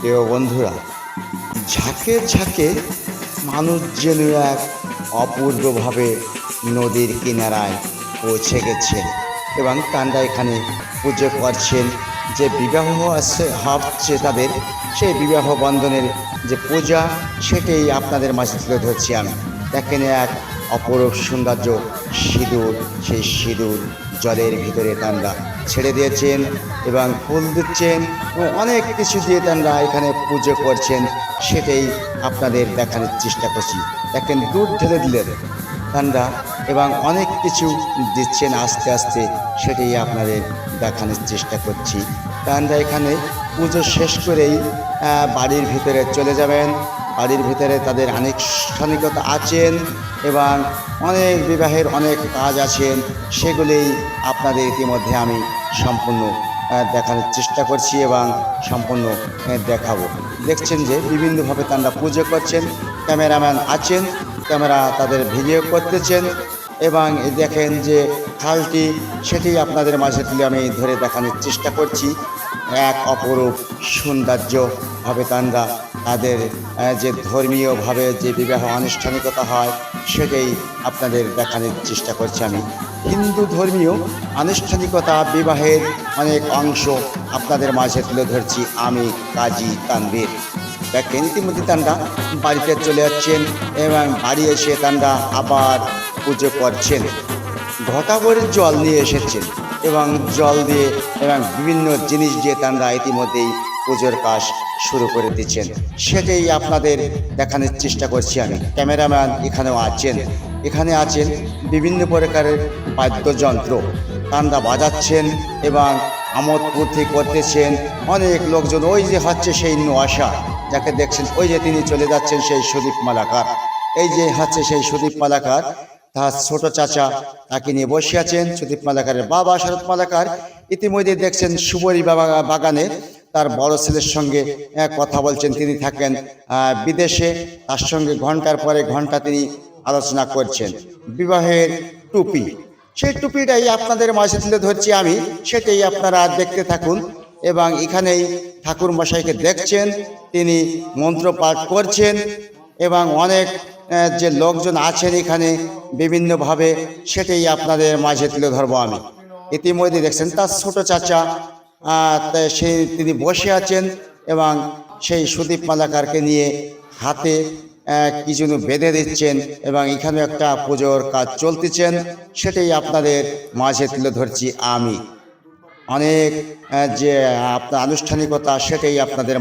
প্রিয় বন্ধুরা, ঝাঁকে ঝাঁকে মানুষ যেন এক অপূর্বভাবে নদীর কিনারায় পৌঁছে গেছেন এবং তান্ডা এখানে পুজো করছেন। যে বিবাহ আছে হচ্ছে তাদের, সেই বিবাহ বন্ধনের যে পূজা, সেটাই আপনাদের মাঝে তুলে ধরছি আমি। দেখেন এক অপরূপ সৌন্দর্য, সিঁদুর, সেই সিঁদুর জলের ভিতরে তান্ডা ছেড়ে দিয়েছেন এবং ফুল দিচ্ছেন অনেক কিছু দিয়ে তান্ডা এখানে পুজো করছেন। সেটাই আপনাদের দেখানোর চেষ্টা করছি। দেখেন দুধ ঢেলে দিলেন ঠান্ডা এবং অনেক কিছু দিচ্ছেন আস্তে আস্তে, সেটাই আপনাদের দেখানোর চেষ্টা করছি। ঠান্ডা এখানে পুজো শেষ করেই বাড়ির ভিতরে চলে যাবেন। বাড়ির ভিতরে তাদের আনুষ্ঠানিকতা আছেন। এবং অনেক বিবাহের অনেক কাজ আছেন সেগুলি আপনাদের ইতিমধ্যে আমি সম্পূর্ণ দেখানোর চেষ্টা করছি এবং সম্পূর্ণ দেখাবো। দেখছেন যে বিভিন্নভাবে তারা পুজো করছেন, ক্যামেরাম্যান আছেন, ক্যামেরা তাদের ভিডিও করতেছেন এবং দেখেন যে খালটি, সেটি আপনাদের মাঝে তুলে আমি ধরে দেখানোর চেষ্টা করছি। এক অপরূপ সৌন্দর্যভাবে তারা তাদের যে ধর্মীয়ভাবে যে বিবাহ আনুষ্ঠানিকতা হয়, সেটাই আপনাদের দেখানোর চেষ্টা করছি আমি। হিন্দু ধর্মীয় আনুষ্ঠানিকতা বিবাহের অনেক অংশ আপনাদের মাঝে তুলে ধরছি আমি, কাজী তানবীর দেখেন ইতিমধ্যে তান্ডা বাড়িতে চলে যাচ্ছেন এবং বাড়ি এসে তান্ডা আবার পুজো করছেন। ঘটাবরের জল নিয়ে এসেছেন এবং জল দিয়ে এবং বিভিন্ন জিনিস দিয়ে তান্ডা ইতিমধ্যেই পুজোর কাজ শুরু করে দিচ্ছেন। সেটাই আপনাদের দেখানোর চেষ্টা করছি আমি। ক্যামেরাম্যান এখানেও আছেন। এখানে আছেন বিভিন্ন প্রকারের বাদ্যযন্ত্র। কান্দা বাজাচ্ছেন এবং আমোদ ফুর্তি করতেছেন। অনেক লোকজন, ওই যে হচ্ছে সেই নোয়াশা, যাকে দেখছেন, ওই যে তিনি চলে যাচ্ছেন সেই সুদীপ মালাকার। এই যে হচ্ছে সেই সুদীপ মালাকার, তার ছোট চাচা তাকে নিয়ে বসে আছেন। সুদীপ মালাকারের বাবা শরৎ মালাকার। ইতিমধ্যে দেখছেন সুবরী বাবা- বাগানে তার বড় ছেলের সঙ্গে কথা বলছেন, তিনি থাকেন বিদেশে। তার সঙ্গে ঘণ্টার পরে ঘণ্টা তিনি আলোচনা করছেন। বিবাহের টুপি। সেই টুপিটাই আপনাদের মাঝে তুলে ধরছি আমি। সেটাই আপনারা দেখতে থাকুন। এবং এখানেই ঠাকুর মশাইকে দেখছেন, তিনি মন্ত্র পাঠ করছেন এবং অনেক যে লোকজন আছেন এখানে বিভিন্নভাবে, সেটাই আপনাদের মাঝে তুলে ধরবো আমি। ইতিমধ্যে দেখছেন তার ছোট চাচা সেই তিনি বসে আছেন এবং সেই সুদীপ মালাকারকে নিয়ে হাতে কি যেন বেঁধে দিচ্ছেন এবং এখানে একটা পুজোর কাজ চলতেছেন, সেটাই আপনাদের মাঝে তুলে ধরছি আমি। অনেক যে, আপনার আনুষ্ঠানিকতা, সেটাই আপনাদের